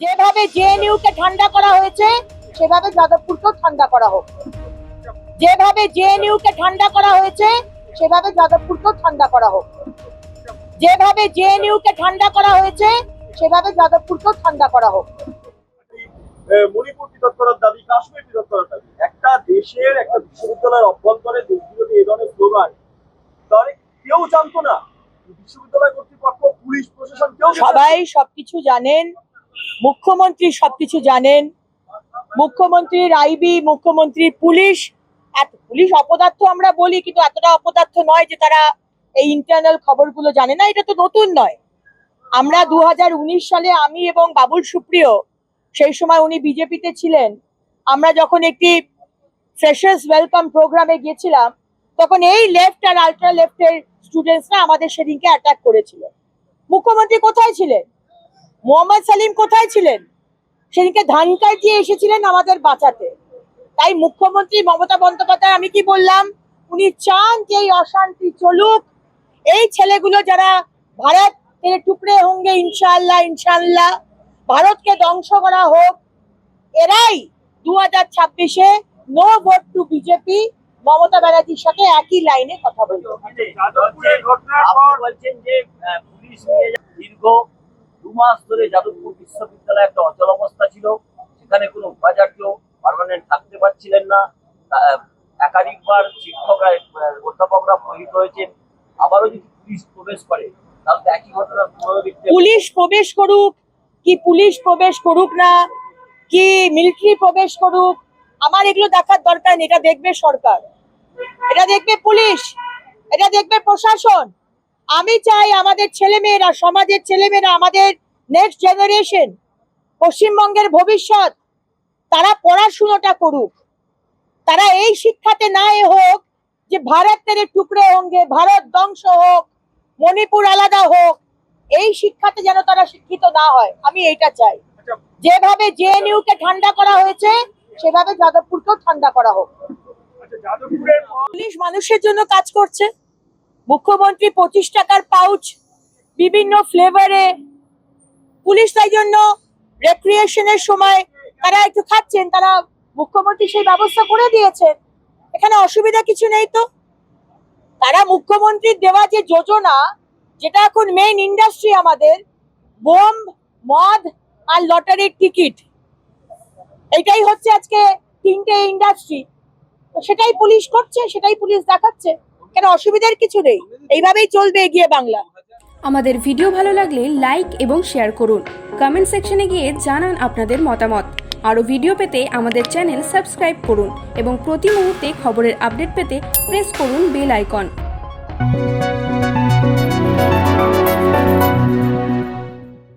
যেভাবে জেএনইউ কে ঠান্ডা করা হয়েছে সেভাবে যাদবপুরকেও ঠান্ডা করা হোক। যেভাবে জেএনইউ কে ঠান্ডা করা হয়েছে সেভাবে যাদবপুরকেও ঠান্ডা করা হোক। যেভাবে জেএনইউ কে ঠান্ডা করা হয়েছে সেভাবে যাদবপুরকেও ঠান্ডা করা হোক। মণিপুর পৃথক করার দাবি কাশ্মীর পৃথক করার দাবি। একটা দেশের একটা বিশ্ববিদ্যালয়ের অভ্যন্তরে এই ধরনের স্লোগান তাহলে কেউ জানতো না। বিশ্ববিদ্যালয় কর্তৃপক্ষ পুলিশ প্রশাসন কেউ সবাই সবকিছু জানেন। মুখ্যমন্ত্রী সবকিছু জানেন। মুখ্যমন্ত্রীর আইবি মুখ্যমন্ত্রীর পুলিশ, এত পুলিশ অপদার্থ আমরা বলি, কিন্তু এতটা অপদার্থ নয় যে তারা এই ইন্টারনাল খবরগুলো জানে না, এটা তো নতুন নয়। আমরা দু হাজার উনিশ সালে আমি এবং বাবুল সুপ্রিয়, সেই সময় উনি বিজেপিতে ছিলেন, আমরা যখন একটি ফ্রেশার্স ওয়েলকাম প্রোগ্রামে গিয়েছিলাম, তখন এই লেফট আর আল্ট্রা লেফটের স্টুডেন্টসরা আমাদের সেদিনকে অ্যাটাক করেছিল। মুখ্যমন্ত্রী কোথায় ছিলেন? মোহাম্মদ সালিম কোথায় ছিলেন? সেদিনকে ধান কার্ড দিয়ে এসেছিলেন আমাদের বাঁচাতে। তাই মুখ্যমন্ত্রী মমতা বন্দ্যোপাধ্যায়, আমি কি বললাম? উনি চান যে এই অশান্তি চলুক। এই ছেলেগুলো যারা ভারত টুকরে হোঙ্গে, ইনশাআল্লাহ ইনশাআল্লাহ, ভারতকে ধ্বংস করা হোক, এরাই দু হাজার ছাব্বিশে no vote to BJP Mamata ব্যানার্জির সাথে একই লাইনে কথা বলবে। বলছেন যে পুলিশ দীর্ঘ দু মাস ধরে যাদবপুর বিশ্ববিদ্যালয়ে একটা অচল অবস্থা ছিল। সেখানে কোনো উপাচার্য পার্মানেন্ট থাকতে পারছিলেন না। একাধিকবার শিক্ষকরা অধ্যাপকরা প্রহিত হয়েছেন। আবারও যদি পুলিশ প্রবেশ করে, তাহলে তো একই ঘটনার পুনরাবৃত্তি পুলিশ প্রবেশ করুক, কি পুলিশ প্রবেশ করুক না, কি মিলিটারি প্রবেশ করুক, আমার এগুলো দেখার দরকার নেই। এটা দেখবে সরকার, এটা দেখবে পুলিশ, এটা দেখবে প্রশাসন। আমি চাই আমাদের ছেলেমেয়েরা সমাজের ছেলেমেয়েরা আমাদের নেক্সট জেনারেশন পশ্চিমবঙ্গের ভবিষ্যৎ তারা পড়াশুনোটা করুক। তারা এই শিক্ষাতে না এ হোক যে ভারতের তেরে টুকরে হোঙ্গে ভারত ধ্বংস হোক মণিপুর আলাদা হোক এই শিক্ষাতে যেন তারা শিক্ষিত না হয়। আমি এইটা চাই। যেভাবে জেএনইউ কে ঠান্ডা করা হয়েছে সেভাবে যাদবপুরকেও ঠান্ডা করা হোক। আচ্ছা পুলিশ মানুষের জন্য কাজ করছে। মুখ্যমন্ত্রী পঁচিশ টাকার পাউচ বিভিন্ন ফ্লেভারে পুলিশ তাই জন্য রেক্রিয়েশনের সময় তারা একটু খাচ্ছেন, তারা মুখ্যমন্ত্রী সেই ব্যবস্থা করে দিয়েছেন। এখানে অসুবিধা কিছু নেই তো? তারা মুখ্যমন্ত্রীর দেওয়া যে যোজনা, যেটা এখন মেইন ইন্ডাস্ট্রি আমাদের, বোম, মদ আর লটারির টিকিট এটাই হচ্ছে আজকে তিনটে ইন্ডাস্ট্রি সেটাই পুলিশ করছে, সেটাই পুলিশ দেখাচ্ছে। কেন অসুবিধার কিছু নেই? এইভাবেই চলবে এগিয়ে বাংলা। আমাদের ভিডিও ভালো লাগলে লাইক এবং শেয়ার করুন। কমেন্ট সেকশনে গিয়ে জানান আপনাদের মতামত। আরও ভিডিও পেতে আমাদের চ্যানেল সাবস্ক্রাইব করুন এবং প্রতি মুহূর্তে খবরের আপডেট পেতে প্রেস করুন বেল আইকন।